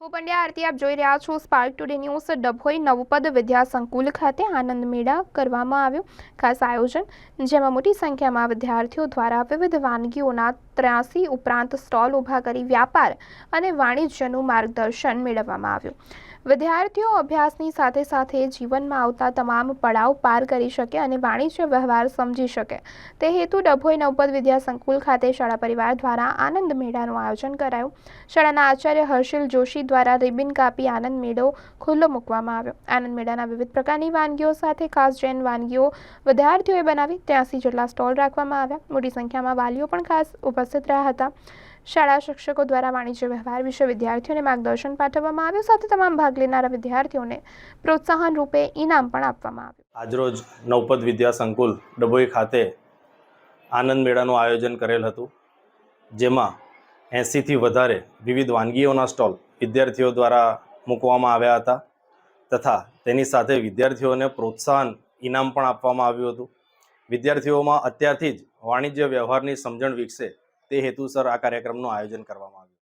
હું પંડ્યા આરતી આપ જોઈ રહ્યા છો spark today news Dabhoi Navpad Vidya Sankul ખાતે આનંદ મેળા કરવામાં આવ્યો. ખાસ આયોજન, જેમાં મોટી સંખ્યામાં વિદ્યાર્થીઓ દ્વારા વિવિધ વાનગીઓના ત્ર્યાસી ઉપરાંત સ્ટોલ ઊભા કરી વ્યાપાર અને વાણિજ્યનું માર્ગદર્શન મેળવવામાં આવ્યું. વિદ્યાર્થીઓ અભ્યાસની સાથે સાથે જીવનમાં આવતા તમામ પડાવ પાર કરી શકે અને વાણિજ્ય વ્યવહાર સમજી શકે. તે હેતુ ડભોઈ નવપદ વિદ્યા સંકુલ ખાતે શાળા પરિવાર દ્વારા આનંદ મેળાનું આયોજન કરાયું. શાળાના આચાર્ય હર્ષિલ જોશી દ્વારા રિબિન કાપી આનંદ મેળો ખુલ્લો મૂકવામાં આવ્યો. આનંદ મેળાના વિવિધ પ્રકારની વાનગીઓ સાથે ખાસ જૈન વાનગીઓ વિદ્યાર્થીઓએ બનાવી. ત્યાંસી જેટલા સ્ટોલ રાખવામાં આવ્યા. મોટી સંખ્યામાં વાલીઓ પણ ખાસ ઉપસ્થિત રહ્યા હતા. શાળા શિક્ષકો દ્વારા વાણિજ્ય વ્યવહાર વિશે વિદ્યાર્થીઓને માર્ગદર્શન પાઠવવામાં આવ્યું. સાથે તમામ ભાગ લેનારા વિદ્યાર્થીઓને પ્રોત્સાહન રૂપે ઇનામ પણ આપવામાં આવ્યું. આજરોજ નવપદ વિદ્યા સંકુલ ડભોઈ ખાતે આનંદ મેળાનું આયોજન કરેલ હતું, જેમાં એંસીથી વધારે વિવિધ વાનગીઓના સ્ટોલ વિદ્યાર્થીઓ દ્વારા મૂકવામાં આવ્યા હતા તથા તેની સાથે વિદ્યાર્થીઓને પ્રોત્સાહન, ઇનામ પણ આપવામાં આવ્યું હતું. વિદ્યાર્થીઓમાં અત્યારથી જ વાણિજ્ય વ્યવહારની સમજણ વિકસે તે હેતુસર આ કાર્યક્રમનું આયોજન કરવામાં આવ્યું